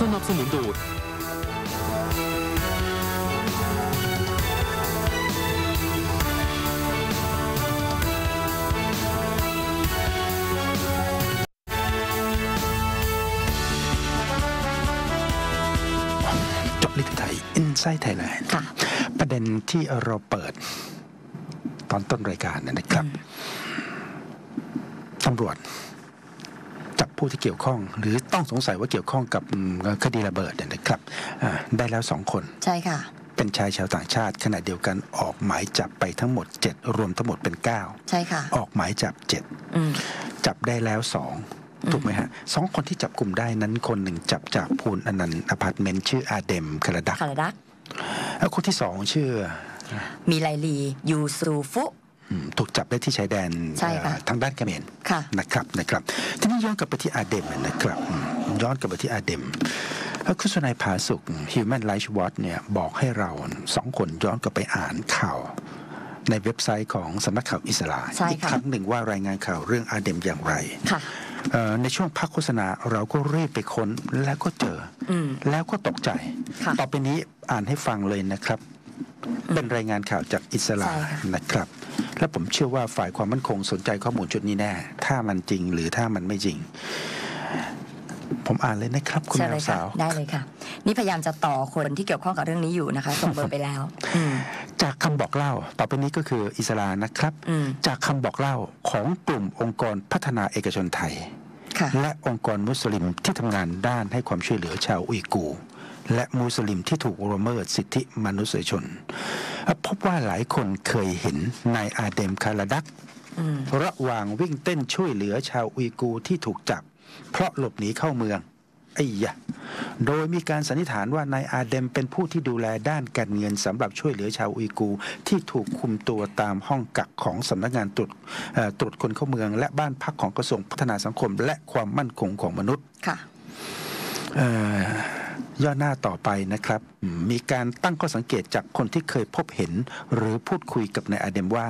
สนับสนุนโดยเจาะลึกไทย Inside Thailand ค่ะ ประเด็นที่เราเปิดตอนต้นรายการนะครับตำรวจจับ ผู้ที่เกี่ยวข้อง หรือต้องสงสัยว่าเกี่ยวข้องกับอืมคดีระเบิดเนี่ยนะครับอ่าได้แล้วสองคน ใช่ค่ะ เป็นชายชาวต่างชาติขณะเดียวกันออกหมายจับไปทั้งหมด 7 รวมทั้งหมดเป็นใช่ค่ะ9ออกหมายจับอืม7จับได้แล้วสองถูกไหมฮะสองคนที่จับกลุ่มได้นั้นคนหนึ่งจับจากพูนอนันต์อพาร์ตเมนต์ชื่ออาเดมคาราดักคาราดักแล้วคนที่สองชื่อ มีไลลียูซูฟุอืม ถูกจับได้ที่ชายแดนใช่ค่ะเอ่อทางด้านเขมรค่ะนะครับนะครับทีนี้ย้อนกลับไปที่อาเดมนะครับอืมย้อนกลับไปที่อาเดมแล้วคุณสนายผาสุก Human Rights Watch เนี่ยบอกให้เราสองคนย้อนกลับไปอ่านข่าวในเว็บไซต์ของสำนักข่าวอิสราใช่ค่ะอีกครั้งหนึ่งว่ารายงานข่าวเรื่องอาเดมอย่างไรค่ะเอ่อในช่วงพักโฆษณาเราก็รีบไปค้นแล้วก็เจออมแล้วก็ตกใจค่ะต่อไปนี้อ่านให้ฟังเลยนะครับ เป็นรายงานข่าวจากอิสราใช่ค่ะนะครับ และผมเชื่อว่าฝ่ายความมั่นคงสนใจข้อมูลชุดนี้แน่ ถ้ามันจริงหรือถ้ามันไม่จริง ผมอ่านเลยนะครับ คุณใช่แมเลวยค่ะสาว ได้เลยค่ะ นี่พยายามจะต่อคนที่เกี่ยวข้องกับเรื่องนี้อยู่นะคะส่งเบอร์ไปแล้วอืมจากคำบอกเล่า ต่อไปนี้ก็คืออิสรานะครับอืมจากคำบอกเล่าของกลุ่มองค์กรพัฒนาเอกชนไทยค่ะและองค์กรมุสลิมที่ทำงานด้านให้ความช่วยเหลือชาวอุยกูร์และมุสลิมที่ถูกละเมิดสิทธิมนุษยชน พบว่าหลายคนเคยเห็นนายอาเดมคาราดักอืมระหว่างวิ่งเต้นช่วยเหลือชาวอุยกูร์ที่ถูกจับ เพราะหลบหนีเข้าเมืองไอ้ยะโดยมีการสันนิษฐานว่านายอาเดมเป็นผู้ที่ดูแลด้านการเงินสำหรับช่วยเหลือชาวอุยกูร์ที่ถูกคุมตัวตามห้องกักของสำนักงานตรวจเอ่อตรวจคนเข้าเมือง และบ้านพักของกระทรวงพัฒนาสังคม และความมั่นคงของมนุษย์ค่ะเอ่อ ย่อหน้าต่อไปนะครับ มีการตั้งข้อสังเกตจากคนที่เคยพบเห็น หรือพูดคุยกับนายอาเดมว่า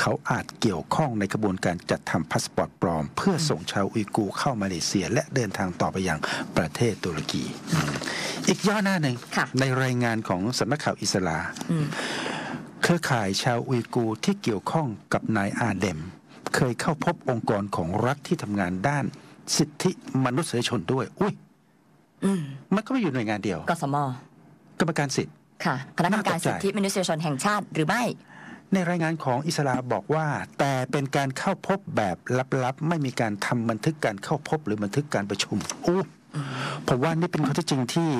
เขาอาจเกี่ยวข้องในกระบวนการจัดทำพาสปอร์ตปลอม เพื่อส่งชาวอุยกูเข้ามาเลเซีย และเดินทางต่อไปยังประเทศตุรกี อีกย่อหน้าหนึ่งในรายงานของสำนักข่าวอิสราอืมเครือข่ายชาวอุยกูที่เกี่ยวข้องกับนายอาเดม เคยเข้าพบองค์กรของรัฐที่ทำงานด้านสิทธิมนุษยชนด้วย อุ้ย มมันก็ไม่อยู่หน่วยงานเดียวกสมกรรมการสิทธิ์ค่ะคณะกรรมการน่าตกใจสิทธิมนุษยชนแห่งชาติหรือไม่ ในรายงานของอิสราบอกว่า แต่เป็นการเข้าพบแบบลับๆ ไม่มีการทำบันทึกการเข้าพบหรือบันทึกการประชุมอู้ ผมว่านี่เป็นข้อเท็จจริงที่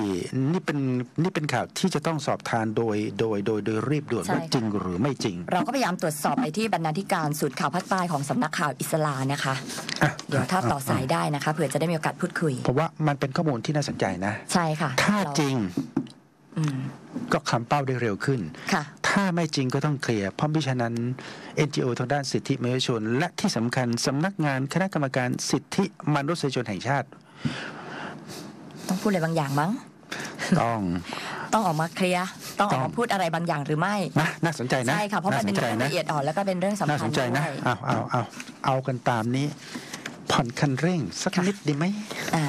นี่เป็นนี่เป็นข่าวที่จะต้องสอบทานโดยโดยโดยโดยรีบด่วนใช่ว่าค่ะจริงหรือไม่จริง เราก็พยายามตรวจสอบไปที่บรรณาธิการศูนย์ข่าวภาคใต้ของสำนักข่าวอิสลานะคะอะเดี๋ยวถ้าต่อสายได้นะคะเผื่อจะได้มีโอกาสพูดคุยผมว่ามันเป็นข้อมูลที่น่าสนใจนะ ใช่ค่ะ ถ้าเจริงอืมก็คำเป้าได้เร็วขึ้นค่ะถ้าไม่จริงก็ต้องเคลียร์ เพราะมิฉะนั้น NGO ทางด้านสิทธิมนุษยชน และที่สำคัญสำนักงานคณะกรรมการสิทธิมนุษยชนแห่งชาติ ต้องพูดอะไรบางอย่างมั้ง ต้อง ต้องออกมาเคลียร์ต้องออกต้มาองพูดอะไรบางอย่างหรือไม่นะน่าสนใจนะใช่ค่ะเพราะมันสเป็นใจเรื่องนะละเอียดอ่อนแล้วก็เป็นเรื่องสำน่าคัสญนใจนะด้วยเอาเอาเอาเอากันตามนี้ ผ่อนคันเร่งสักค่ะนิดดีไหมอ่า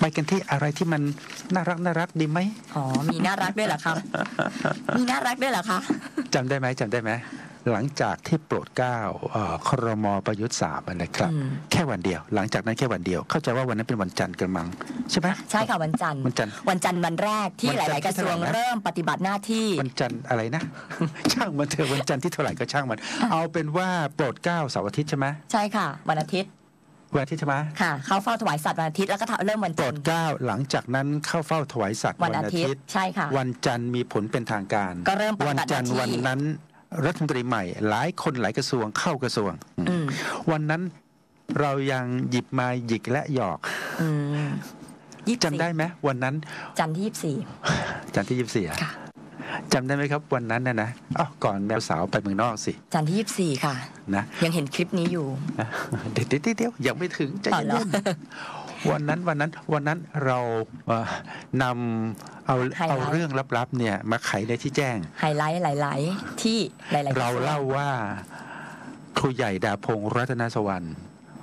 ไปกันที่อะไรที่มันน่ารักน่ารักดีไหมอ๋อมีน่ารักด้วยเหรอคะมีน่ารักด้วยเหรอคะจำได้ไหมจำได้ไหม หลังจากที่โปรดเกล้าเอ่อครมประยุทธ์สามอะนะครับอืมแค่วันเดียว หลังจากนั้นแค่วันเดียว เข้าใจว่าวันนั้นเป็นวันจันทร์กระมัง ใช่ไหมใช่ค่ะวันจันทร์วันจันทร์วันจันทร์วันแรกที่วันหจันทร์ลาย ๆ กระทรวงที่เท่าไหร่นะเริ่มปฏิบัติหน้าที่ วันจันทร์อะไรนะ ช่างมันเถอะวันจันทร์ที่เท่าไหร่ก็ช่างมัน เอาเป็นว่าโปรดเกล้าเสาร์อาทิตย์ใช่ไหมใช่ค่ะ วันอาทิตย์วันอาทิตย์ใช่ไหมค่ะ เข้าเฝ้าถวายสัตว์วันอาทิตย์แล้วก็เริ่มวันโปรจันดทร์เกล้าหลังจากนั้นเข้าเฝ้าถวายสัตว์วันอาทิตย์ ใช่ค่ะ วันจันทร์มีผลเป็นทางการ ก็เริ่มปฏิบัวัติหน้าที่จันทร์วันนั้น รัฐมนตรีใหม่ หลายคนหลายกระทรวงเข้ากระทรวงอืมวันนั้นเรายังหยิบมาหยิกและหยอกอืมยี่สิบจำได้ไหมวันนั้น จันทร์ที่ยี่สิบสี่จันทร์ที่ยี่สิบสี่ค่ะจำได้ไหมครับวันนั้นนะนะอ๋อก่อนแมวสาวไปเมืองนอกสิ จันทร์ที่ยี่สิบสี่ค่ะนะยังเห็นคลิปนี้อยู่ เดี๋ยวเดี๋ยวเดี๋ยวยังไม่ถึงใจอ๋อเหรอเย็นๆ วันนั้นวันนั้นวันนั้นเราเอ่อนำเอาไฮไลท์เอาเรื่องลับๆเนี่ยมาไขในที่แจ้ง ไฮไลท์หลาย ๆ ที่หลาย ๆ เรากะทวงเล่าว่าครูใหญ่ดาพงศ์รัตนสวรรค์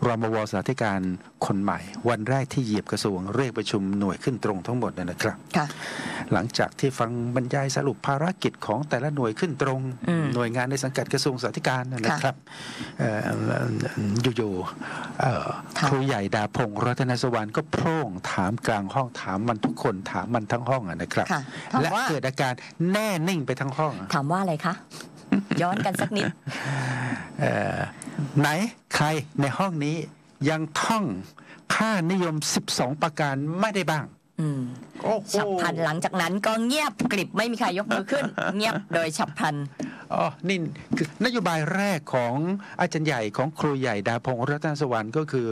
รมวสาธิการคนใหม่ วันแรกที่เหยียบกระทรวงเรียกประชุมหน่วยขึ้นตรงทั้งหมดเนยนะครับค่ะหลังจากที่ฟังบรรยายสรุปภารกิจของแต่ละหน่วยขึ้นตรงอืมหน่วยงานในสังกัดกระทรวงสาธารณสุขนะครับเอ่ออยู่ๆเอ่อค่ะครูใหญ่ดาพงศ์รัตนสวรรค์ก็โพร่งถามกลางห้องถามมันทุกคนถามมันทั้งห้องอะนะครับค่ะถามและว่าเกิดอาการแน่นิ่งไปทั้งห้องอะถามว่าอะไรคะ ย้อนกันสักนิดเอ่อ ไหนใครในห้องนี้ยังท่องค่านิยม 12 ประการไม่ได้บ้างอืมโอ้โหฉับพลันหลังจากนั้นก็เงียบกริบไม่มีใครยกมือขึ้น เงียบโดยฉับพลันอ๋อนี่คือนโยบายแรกของอาจารย์ใหญ่ของครูใหญ่ดาพงศ์รัตนสวรรค์ก็คือ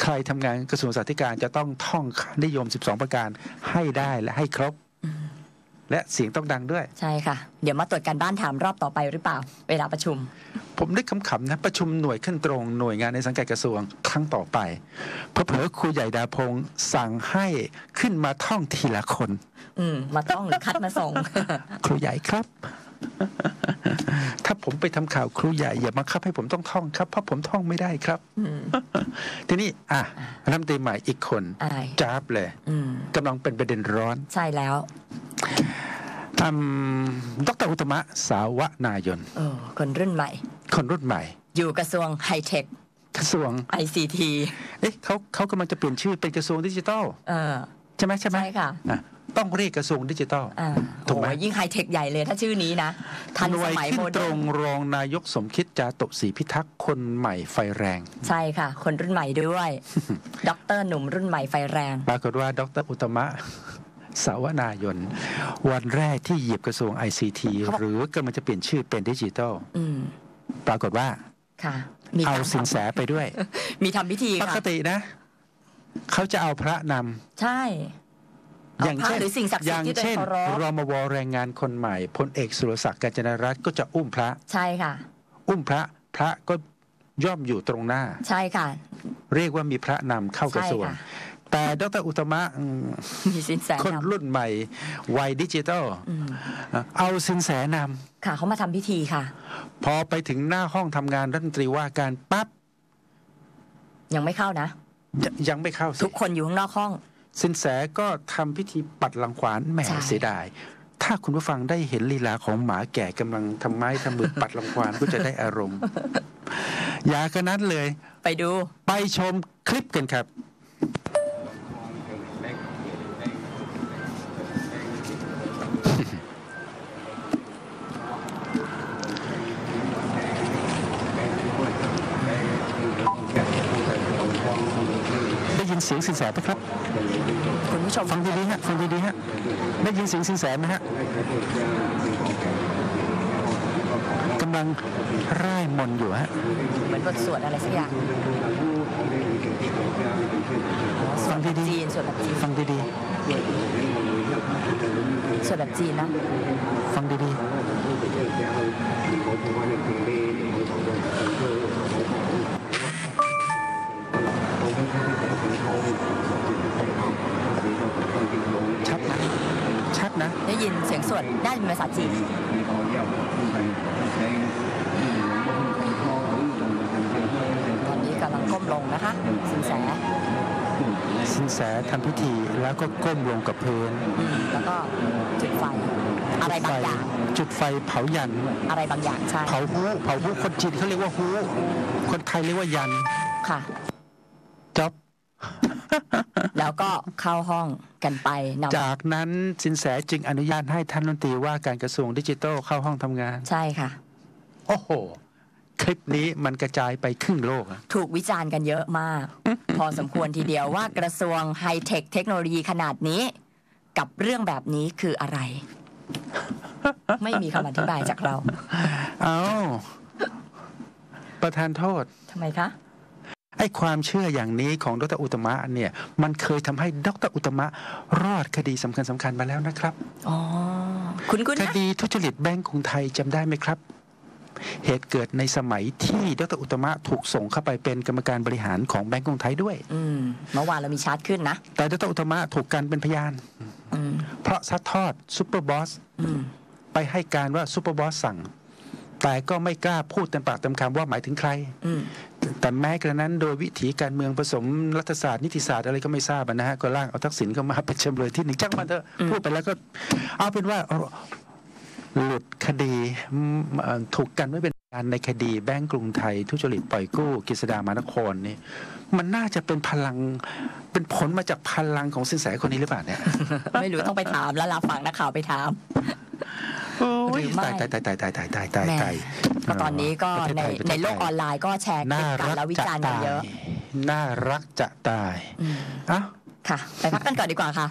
ใครทำงานกระทรวงสาธการจะต้องท่องค่านิยม 12 ประการให้ได้และให้ครบ และเสียงต้องดังด้วย ใช่ค่ะ เดี๋ยวมาตรวจการบ้านถามรอบต่อไปหรือเปล่า เวลาประชุม ผมนึกขำๆนะประชุมหน่วยขึ้นตรงหน่วยงานในสังกัดกระทรวงครั้งต่อไปเพอเผลอๆครูใหญ่ดาพงศ์สั่งให้ขึ้นมาท่องทีละคน อืมมาต้องหรือคัดมาส่ง ครูใหญ่ครับ ถ้าผมไปทำข่าวครูใหญ่อย่ามาคับให้ผมต้องท่องครับ เพราะผมท่องไม่ได้ครับอืมทีนี้อะรัฐมนตรีใหม่อีกคนอายจ้าบเลยอืมกำลังเป็นประเด็นร้อน ใช่แล้วอืมดรอุตตมะสาวนายนเออคนรุ่นใหม่ คนรุ่นใหม่ อยู่กระทรวงไฮเทคกระทรวง ICT เอ๊ะเขาเขากำลังจะเปลี่ยนชื่อเป็นกระทรวงดิจิทัลเออ ใช่ไหมใช่ไหมใช่ค่ะอะต้องเรียกกระทรวงดิจิทัลอ่าถูกไหมโอ้ยยิ่งไฮเทคใหญ่เลยถ้าชื่อนี้นะ ทันหน่สวยมัยขึ้โมนตเดิรร์งนรองนายกสมคิดจาตุศรีพิทักษ์คนใหม่ไฟแรง ใช่ค่ะ คนรุ่นใหม่ด้วยด็อกเตอร์หนุ่มรุ่นใหม่ไฟแรง ปรากฏว่าดรอุตตมะสาวนายน วันแรกที่เหยียบกระทรวง ICT เขาบอกหรือกำลังจะเปลี่ยนชื่อเป็นดิจิทัลอืมปรากฏว่าค่ะมีเอาการสินแสไปด้วย มีทำพิธีปค่ะกตินะ เขาจะเอาพระนใช่ำเอาพระหรือสิ่งศักดิ์อสิทย่างธิ์ที่ตัวเอเช่งนเคารพรมวแรงงานคนใหม่พลเอกสุรศักดิ์กาญจนรัตน์ก็จะอุ้มพระใช่ค่ะ อุ้มพระพระก็ย่อมอยู่ตรงหน้า ใช่ค่ะ เรียกว่ามีพระนำเข้ากระทรวงใช่ค่ะแต่ดรอุตตมะอืมมีสินแสคนนำรุ่นใหม่วัยดิจิทัลอืมเอาสินแสนค่ะเขามาทำพิธีค่ะำพอไปถึงหน้าห้องทำงานรัฐมนตรีว่าการปั๊บยังไม่เข้านะ ยยังไม่เข้าสิทุกคนอยู่ข้างนอกห้อง สินแสก็ทำพิธีปัดรังควานแหมใช่เสียดาย ถ้าคุณผู้ฟังได้เห็นลีลาของหมาแก่กำลังทำไม้ทำมือปัดรังควานก็จะได้อารมณ์ อย่ากระนั้นเลย ไปดู ไปชมคลิปกันครับ เสียงสินแสไหมครับคุณผู้ชมฟังดีๆฮะฟังดีๆฮะได้ยินเสียงสินแสไหมฮะกำลังร่ายมนต์อยู่ฮะเหมือนบทสวดอะไรสักอย่างฟังดีจีนสวดแบบจีนๆฟังดีสวดแบบจีนนะๆฟังดีๆ ได้ยินเสียงสวดได้เป็นภาษาจีนตอนนี้กำลังก้มลงนะคะสินแสสินแสทำพิธีแล้วก็ก้มลงกับพื้นอืมแล้วก็จุดไฟอะไรบางอย่าง จุดไฟเผายัน อะไรบางอย่างใช่เผาฮู้เผาฮู้คนจีนเขาเรียกว่าฮู้คนไทยเรียกว่ายันค่ะจ็อบ แล้วก็เข้าห้องกันไปนำจากนั้นสินแสจึงอนุญาตให้ท่านรัฐมนตรีว่าการกระทรวงดิจิทัลเข้าห้องทำงาน ใช่ค่ะ โอ้โห คลิปนี้มันกระจายไปครึ่งโลกอะถูกวิจารณ์กันเยอะมาก พอสมควรทีเดียวว่ากระทรวงไฮเทคเทคโนโลยีขนาดนี้ กับเรื่องแบบนี้คืออะไร ไม่มีคำอธิบายจากเรา เอาประธานโทษทำไมคะ ไอ้ความเชื่ออย่างนี้ของดรอุตตมะเนี่ยมันเคยทำให้ดรอุตตมะรอดคดีสำคัญสำคัญๆมาแล้วนะครับอ๋อคุณคุณคนะดีทุจริตแบงก์กรุงไทยจำได้ไหมครับ เหตุเกิดในสมัยที่ดรอุตตมะถูกส่งเข้าไปเป็นกรรมการบริหารของแบงก์กรุงไทยด้วยอืมเมื่อวานเรามีชาร์จขึ้นนะ แต่ดรอุตตมะถูกกันเป็นพยานอืมเพราะซัดทอดซูเปอร์บอสอืมไปให้การว่าซูเปอร์บอสสั่ง แต่ก็ไม่กล้าพูดเต็มปากเต็มคำว่าหมายถึงใครอืมแต่แม้กระนั้นโดยวิถีการเมืองผสมรัฐศาสตร์นิติศาสตร์อะไรก็ไม่ทราบอะนะฮะก็ร่างเอาทักษิณเข้ามาเป็นจำเลยที่หนึ่งจ้างมันเถอะอืมพูดไปแล้วก็ เอาเป็นว่าเอาหลุดคดีอืมเอ่อถูกกันไม่เป็นการในคดีแบงก์กรุงไทย ทุจริตปล่อยกู้กฤษดามานครนี่มันน่าจะเป็นพลังเป็นผลมาจากพลังของสินแสคนนี้หรือเปล่าเนี่ย ไม่รู้ต้องไปถามแล้วล่ะฟังนักข่าวไปถาม โอ้ยหรือไม่ตายตายตายตายตายตายตายแหม่ตายก็ตอนนี้ก็ประเทศในไทยประเทศในโลกไทยออนไลน์ก็แชร์คลิน่าปกันรักแล้ววิจะจารณ์กันตาเยอะยน่ารักจะตายอืมเอ้าค่ะ ไปพักกันก่อนดีกว่าค่ะ